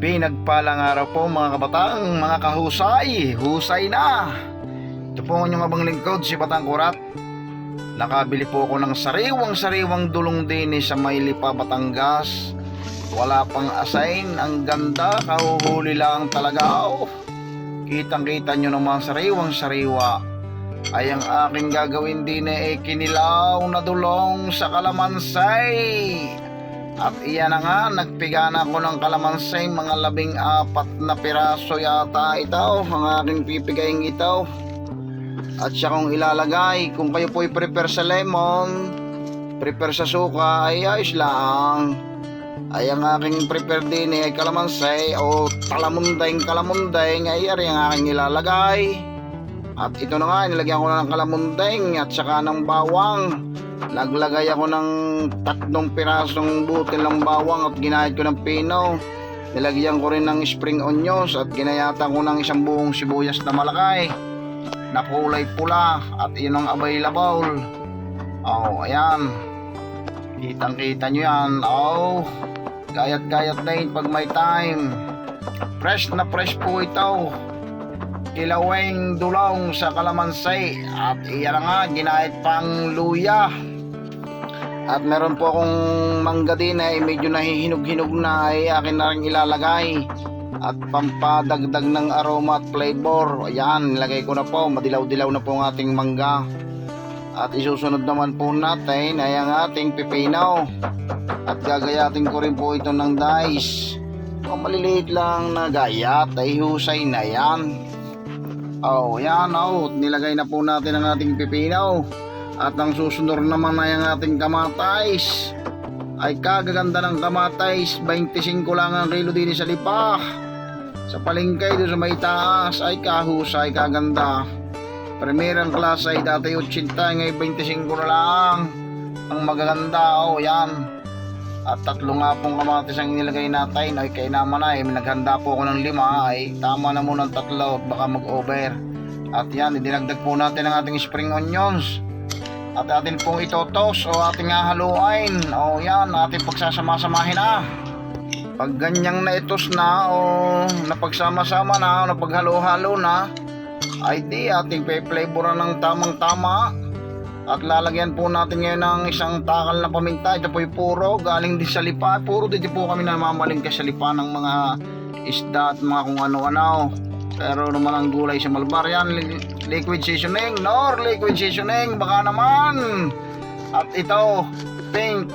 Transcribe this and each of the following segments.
Pinagpalang araw po mga kabatang, mga kahusay, husay na. Ito po ang inyong abang lingkod, si Batang Kurat. Nakabili po ako ng sariwang-sariwang dulong din sa Maylipa, Batangas. Wala pang assign, ang ganda, kahuhuli lang talaga. Oh. Kitang-kita nyo naman sariwang-sariwa. Ay ang aking gagawin din eh kinilaw na dulong sa kalamansay. At iyan na nga, nagpigana ko ng kalamansay, mga labing apat na piraso yata ito, ang aking pipigayin ito. At siya kung ilalagay, kung kayo po'y prepare sa lemon, prepare sa suka, ay ayos lang. Ay ang aking prepare din ay kalamansay o talamundeng kalamundeng ay ari ang aking ilalagay. At ito na nga, nilagyan ko na ng kalamundeng at saka ng bawang. Naglagay ako ng tatlong pirasong butil ng bawang at ginahit ko ng pino. Nilagyan ko rin ng spring onions at ginayatan ko ng isang buong sibuyas na malaki na kulay pula at yun ang available. Oh, ayan. Kitang kita nyo yan. Oh, gayat-gayat na yun pag may time. Fresh na fresh po ito kilaweng dulong sa kalamansay at iyan nga ginahit pang luya at meron po akong mangga din ay medyo nahihinog-hinog na ay akin na rin ilalagay. At pampadagdag ng aroma at flavor. Ayan nilagay ko na po. Madilaw-dilaw na po ang ating mangga. At isusunod naman po natin ay ang ating pipino at gagayatin ko rin po ito ng dice o maliliit lang na gayat ay husay na yan. Oh, yan oh. Nilagay na po natin ang ating pipino. At ang susunod naman ay ang ating kamatais. Ay kagaganda ng kamatais. 25 lang ang kilo din sa lipa. Sa palengke doon sa may taas ay kahusay, kaganda. Primerang klase ay dati 80 ngayon 25 na lang. Ang magaganda oh, yan. At tatlo nga pong kamatis ang nilagay natin ay kay naman ay naghanda po ako ng lima ay tama na muna ng tatlo at baka mag-over. At yan, idinagdag po natin ang ating spring onions. At atin pong itotos o ating hahaluin. O yan, ating pagsasama-samahin na. Pag ganyang na itos na o napagsama-sama na o napaghalo-halo na, ay di ating pe-flavoran ng tamang-tama. At lalagyan po natin ngayon ng isang takal na paminta. Ito po yung puro, galing din sa lipa. Puro dito po kami namamalingka sa lipa ng mga isda at mga kung ano-ano. Pero naman ang gulay sa Malbar yan, liquid seasoning, nor liquid seasoning, baka naman. At ito, pink,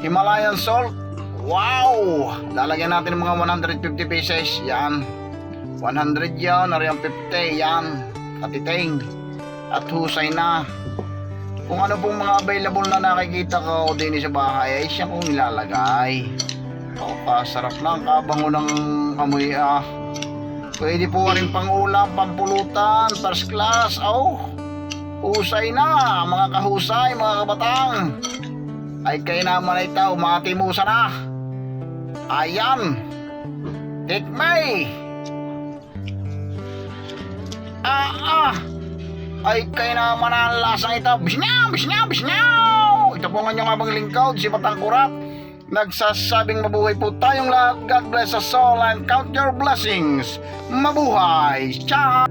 Himalayan salt. Wow! Lalagyan natin ng mga 150 pieces. Yan. 100 yan, nariyan 50. Yan. Katiting. At husay na kung ano pong mga available na nakikita ko din sa bahay ay siya kong nilalagay o pasarap lang kabango ng amoy ah pwede po rin pang ulam pampulutan first class oh husay na mga kahusay mga kabatang ay kayo naman ay tao matimusa na ayan tikmay ah ah ay kayo naman ang lasang ito. Bisnyaw, bisnyaw, bisnyaw! Ito po ang inyong abang si Batang Kurat. Nagsasabing mabuhay po tayong lahat. God bless us all and count your blessings. Mabuhay! Ciao!